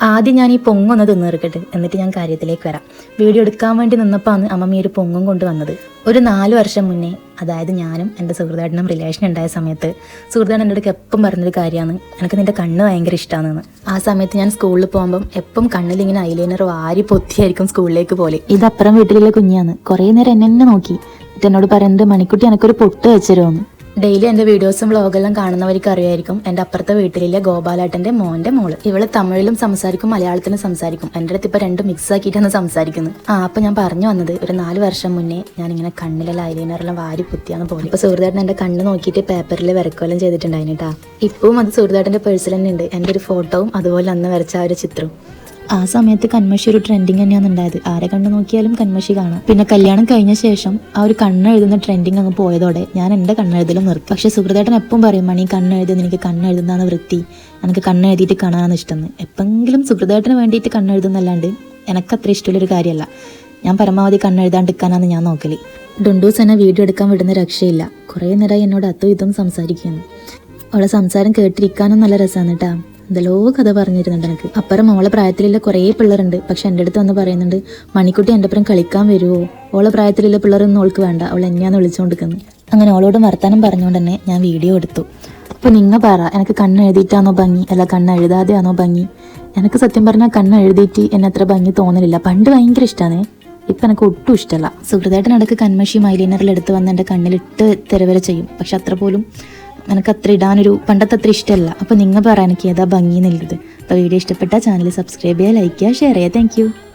ആദ്യം ഞാൻ ഈ പൊങ്ങൊന്ന് തിന്നേർക്കട്ടെ എന്നിട്ട് ഞാൻ കാര്യത്തിലേക്ക് വരാം. വീഡിയോ എടുക്കാൻ വേണ്ടി നിന്നപ്പോഴാണ് അമ്മമ്മ ഈ ഒരു പൊങ്ങും കൊണ്ട് വന്നത്. ഒരു നാല് വർഷം മുന്നേ അതായത് ഞാനും എന്റെ സുഹൃത്തായിട്ടും റിലേഷൻ ഉണ്ടായ സമയത്ത് സുഹൃത്താൻ എന്റെ അടുക്ക് എപ്പം പറഞ്ഞൊരു കാര്യമാണ് എനിക്ക് നിന്റെ കണ്ണ് ഭയങ്കര ഇഷ്ടമാണെന്ന് ആ സമയത്ത് ഞാൻ സ്കൂളിൽ പോകുമ്പം എപ്പം കണ്ണിലിങ്ങനെ ഐലൈനർ വാരി പൊത്തിയായിരിക്കും സ്കൂളിലേക്ക് പോലെ. ഇതപ്പുറം വീട്ടിലുള്ള കുഞ്ഞാണ്. കുറേ നേരം എന്നെ നോക്കി. എന്നോട് പറയുന്നത് മണിക്കുട്ടി എനിക്കൊരു പൊട്ട് വെച്ചിരുമെന്ന് ഡെയിലി എന്റെ വീഡിയോസും വ്ളോഗെല്ലാം കാണുന്നവർക്ക് അറിയായിരിക്കും എന്റെ അപ്പുറത്തെ വീട്ടിലെ ഗോപാലാട്ടന്റെ മോന്റെ മോൾ. ഇവൾ തമിഴിലും സംസാരിക്കും മലയാളത്തിലും സംസാരിക്കും. എന്റെ അടുത്ത് ഇപ്പോൾ രണ്ടും മിക്സ് ആക്കിയിട്ടാണ് സംസാരിക്കുന്നത്. ആ അപ്പം ഞാൻ പറഞ്ഞു വന്നത് ഒരു നാല് വർഷം മുന്നേ ഞാൻ ഇങ്ങനെ കണ്ണിലെ ഐലൈനറെല്ലാം വാരി പുത്തിയാന്ന് പോലെ. ഇപ്പോൾ സുഹൃത്താട്ടൻ എന്റെ കണ്ണ് നോക്കിയിട്ട് പേപ്പറിൽ വരക്കുകയെല്ലാം ചെയ്തിട്ടുണ്ടായിരുന്നു കേട്ടാ ഇപ്പവും അത് സുഹൃത്താട്ടന്റെ പേഴ്സിൽ തന്നെ ഉണ്ട് എന്റെ ഒരു ഫോട്ടോവും അതുപോലെ അന്ന് വരച്ച ആ ഒരു ചിത്രവും. ആ സമയത്ത് കന്മഷി ഒരു ട്രെൻഡിങ് തന്നെയാണ് ഉണ്ടായത്. ആരെ കണ്ടു നോക്കിയാലും കന്മഷി കാണാം. പിന്നെ കല്യാണം കഴിഞ്ഞ ശേഷം ആ ഒരു കണ്ണെഴുതുന്ന ട്രെൻഡിങ് അങ്ങ് പോയതോടെ ഞാൻ എന്റെ കണ്ണെഴുതലും നിർത്തി. പക്ഷെ സുഹൃത്തേട്ടൻ എപ്പം പറയും മണി കണ്ണെഴുതുന്ന എനിക്ക് കണ്ണെഴുതുന്നതാണ് വൃത്തി. എനിക്ക് കണ്ണെഴുതിയിട്ട് കാണാനാണ് ഇഷ്ടമെന്ന് എപ്പെങ്കിലും സുഹൃത്തേട്ടന് വേണ്ടിയിട്ട് കണ്ണെഴുതുന്നല്ലാണ്ട് എനിക്ക് അത്ര ഇഷ്ടമുള്ളൊരു കാര്യമല്ല ഞാൻ പരമാവധി കണ്ണെഴുതാണ്ടിരിക്കാനാണ് ഞാൻ നോക്കൽ. ഡുണ്ടൂസ് എന്നെ വീഡിയോ എടുക്കാൻ വിടുന്ന രക്ഷയില്ല. കുറേ നേരമായി എന്നോട് അതും ഇതും സംസാരിക്കുന്നു. അവളെ സംസാരം കേട്ടിരിക്കാനും നല്ല രസമാണ് കേട്ടാ എന്തെല്ലോ കഥ പറഞ്ഞിരുന്നുണ്ട് എനിക്ക് അപ്പുറം മോളെ പ്രായത്തിലുള്ള കുറേ പിള്ളേരുണ്ട്. പക്ഷെ എന്റെ അടുത്ത് വന്ന് പറയുന്നുണ്ട് മണിക്കുട്ടി എന്റെ അപ്പുറം കളിക്കാൻ വരുമോ ഓളെ പ്രായത്തിലുള്ള പിള്ളേരൊന്നും ഓൾക്ക് വേണ്ട. അവൾ എന്നെയാന്ന് വിളിച്ചുകൊണ്ടിരിക്കുന്നത് അങ്ങനെ ഓളോട് വർത്താനം പറഞ്ഞുകൊണ്ട് തന്നെ ഞാൻ വീഡിയോ എടുത്തു. അപ്പോൾ നിങ്ങൾ പറ എനിക്ക് കണ്ണ് എഴുതിയിട്ടാണോ ഭംഗി? അല്ല കണ്ണ് എഴുതാതെയാണോ ഭംഗി? എനിക്ക് സത്യം പറഞ്ഞാൽ കണ്ണ് എഴുതിയിട്ട് എന്നെ അത്ര ഭംഗി തോന്നലില്ല. പണ്ട് ഭയങ്കര ഇഷ്ടമാണ് ഇപ്പം എനിക്ക് ഒട്ടും ഇഷ്ടമല്ല സുഹൃത്തായിട്ട് നടക്ക് കൺമഷി മൈലൈനറിൽ എടുത്ത് വന്ന് എന്റെ കണ്ണിലിട്ട് തെരവര ചെയ്യും. പക്ഷെ അത്ര പോലും എനിക്ക് അത്ര ഇടാനൊരു പണ്ടത്തെ അത്ര ഇഷ്ടമല്ല അപ്പോൾ നിങ്ങൾ പറ എനിക്ക് ഏതാ ഭംഗി എന്നുള്ളത് അപ്പോൾ വീഡിയോ ഇഷ്ടപ്പെട്ടാൽ ചാനൽ സബ്സ്ക്രൈബ് ചെയ്യുക ലൈക്ക് ചെയ്യുക ഷെയർ ചെയ്യുക താങ്ക്